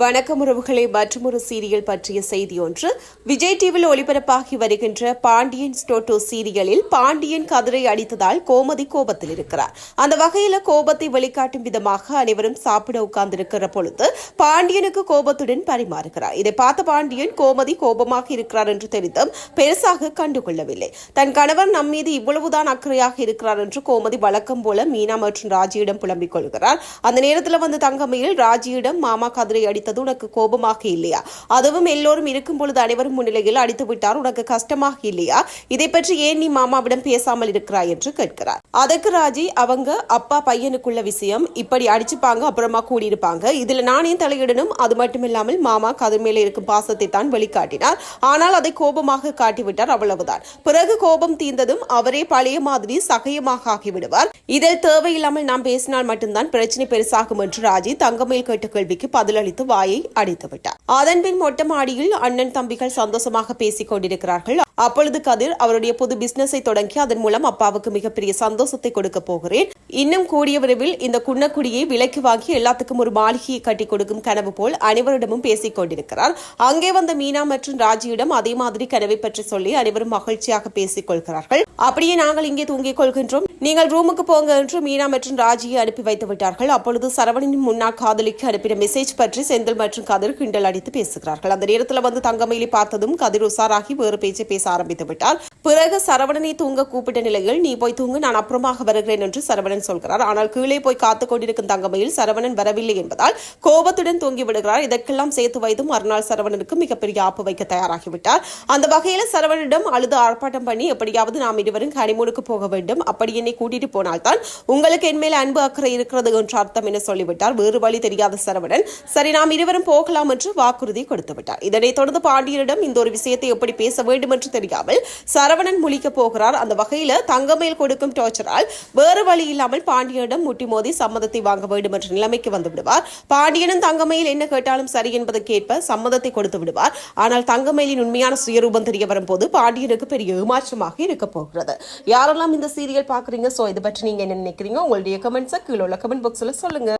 வணக்கம் உறவுகளை மற்றொரு சீரியல் பற்றிய செய்தி ஒன்று. விஜய் டிவியில் ஒளிபரப்பாகி வருகின்ற பாண்டியன் ஸ்டோட்டோ சீரியலில் பாண்டியன் கதிரை அடித்ததால் கோமதி கோபத்தில் இருக்கிறார். அந்த வகையில கோபத்தை வெளிக்காட்டும் விதமாக அனைவரும் சாப்பிட உட்கார்ந்திருக்கிற பொழுது பாண்டியனுக்கு கோபத்துடன் பரிமாறுகிறார். இதை பார்த்த பாண்டியன் கோமதி கோபமாக இருக்கிறார் என்று தெரிந்தும் பெருசாக கண்டுகொள்ளவில்லை. தன் கணவர் நம் மீது இவ்வளவுதான் அக்கறையாக இருக்கிறார் என்று கோமதி வழக்கம் போல மீனா மற்றும் ராஜியிடம் புலம்பிக் கொள்கிறார். அந்த நேரத்தில் வந்து தங்கமையில் ராஜியிடம் மாமா கதிரை அடித்தது உனக்கு கோபமாக இல்லையா? அதுவும் எல்லோரும் இருக்கும் பொழுது அனைவரும் முன்னிலையில் அடித்து விட்டார் உனக்கு கஷ்டமாக இல்லையா? இதை பற்றி ஏன் நீ மாமாவிடம் பேசாமல் இருக்கிறாய் என்று கேட்கிறார். அதற்கு ராஜி அவங்க அப்பா பையனுக்குள்ள விஷயம். இப்படி அடிச்சுப்பாங்க அப்புறமா கூடியிருப்பாங்க. இதுல நானே தலையிடணும்? அது மட்டும் இல்லாமல் மாமா கதிர் மேலே இருக்கும் பாசத்தை தான் வெளிக்காட்டினார். ஆனால் அதை கோபமாக காட்டிவிட்டார் அவ்வளவுதான். பிறகு கோபம் தீர்ந்ததும் அவரே பழைய மாதிரி சகயமாக ஆகிவிடுவார். இதில் தேவையில்லாமல் நாம் பேசினால் மட்டும்தான் பிரச்சனை பெருசாகும் என்று ராஜி தங்கமேல் கேட்ட கேள்விக்கு பதிலளித்து வாயை அடைத்து விட்டார். அதன்பின் மொட்டை மாடியில் அண்ணன் தம்பிகள் சந்தோஷமாக பேசிக் கொண்டிருக்கிறார்கள். அப்பொழுது கதிர் அவருடைய புது பிசினஸை தொடங்கி அதன் மூலம் அப்பாவுக்கு மிகப்பெரிய சந்தோஷத்தை கொடுக்க போகிறேன். இன்னும் கூடிய விரைவில் இந்த குன்னக்குடியை விலைக்கு வாங்கி எல்லாத்துக்கும் ஒரு மாளிகையை கட்டி கொடுக்கும் கனவு போல் அனைவரிடமும் பேசிக் கொண்டிருக்கிறார். அங்கே வந்த மீனா மற்றும் ராஜியிடம் அதே மாதிரி கனவை பற்றி சொல்லி அனைவரும் மகிழ்ச்சியாக பேசிக் கொள்கிறார்கள். அப்படியே நாங்கள் இங்கே தூங்கிக் கொள்கின்றோம். நீங்கள் ரூமுக்கு போங்க என்று மீனா மற்றும் ராஜியை அனுப்பி வைத்து விட்டார்கள். அப்பொழுது சரவணனின் முன்னாள் காதலிக்கு அனுப்பின மெசேஜ் பற்றி செந்தில் மற்றும் கதிர் கிண்டல் அடித்து பேசுகிறார்கள். அந்த நேரத்தில் வந்து தங்கமயிலி பார்த்ததும் கதிர் உசாராகி வேறு பேச்சை பேச ஆரம்பித்து விட்டார். பிறகு சரவணனை தூங்க கூப்பிட்ட நிலையில் நீ போய் தூங்கு நான் அப்புறமாக வருகிறேன் என்று சரவணன் சரவணன் சொல்கிறார். ஆனால் கீழே போய் காத்து கொண்டிருக்கும் தங்கமையில் சரவணன் வரவில்லை என்பதால் கோபத்துடன் தூங்கி விடுகிறார் இதற்கெல்லாம் சேர்த்து வைத்து மறுநாள் சரவணனுக்கு மிகப்பெரிய ஆப்பு வைக்க தயாராகிவிட்டார். அந்த வகையில் சரவணனிடம் அழுது ஆர்ப்பாட்டம் பண்ணி எப்படியாவது நாம் இருவரும் கனிமூனுக்கு போக வேண்டும். அப்படி என்னை கூட்டிட்டு போனால்தான் உங்களுக்கு என்மேல் அன்பு அக்கறை இருக்கிறது என்ற அர்த்தம் என சொல்லிவிட்டார். வேறு வழி தெரியாத சரவணன். சரி நாம் இருவரும் போகலாம் என்று வாக்குறுதி கொடுத்து விட்டார் இதனைத் தொடர்ந்து பாண்டியனிடம் இந்த ஒரு விஷயத்தை எப்படி பேச வேண்டும் என்று தெரியாமல் சரவணன் முழிக்க போகிறார். அந்த வகையில தங்கமேல் கொடுக்கும் டார்ச்சரால் வேறு வழி இல்லாமல் பாண்டியனிடம் முட்டி மோதி சம்மதத்தை வாங்க வேண்டும் என்ற நிலைமைக்கு வந்து விடுவார். பாண்டியனும் தங்கமயில் என்ன கேட்டாலும் சரி என்பதற்கேற்ப சம்மதத்தை கொடுத்து விடுவார். ஆனால் தங்கமயிலின் உண்மையான சுயரூபம் தெரிய வரும்போது பாண்டியனுக்கு பெரிய ஏமாற்றமாக இருக்க போகிறது. யாரெல்லாம் இந்த சீரியல் பாக்குறீங்க சோ இதை பற்றி நீங்க என்ன நினைக்கிறீங்க? உங்களுடைய கமெண்ட்ஸை கீழே உள்ள கமெண்ட் பாக்ஸ்ல சொல்லுங்க.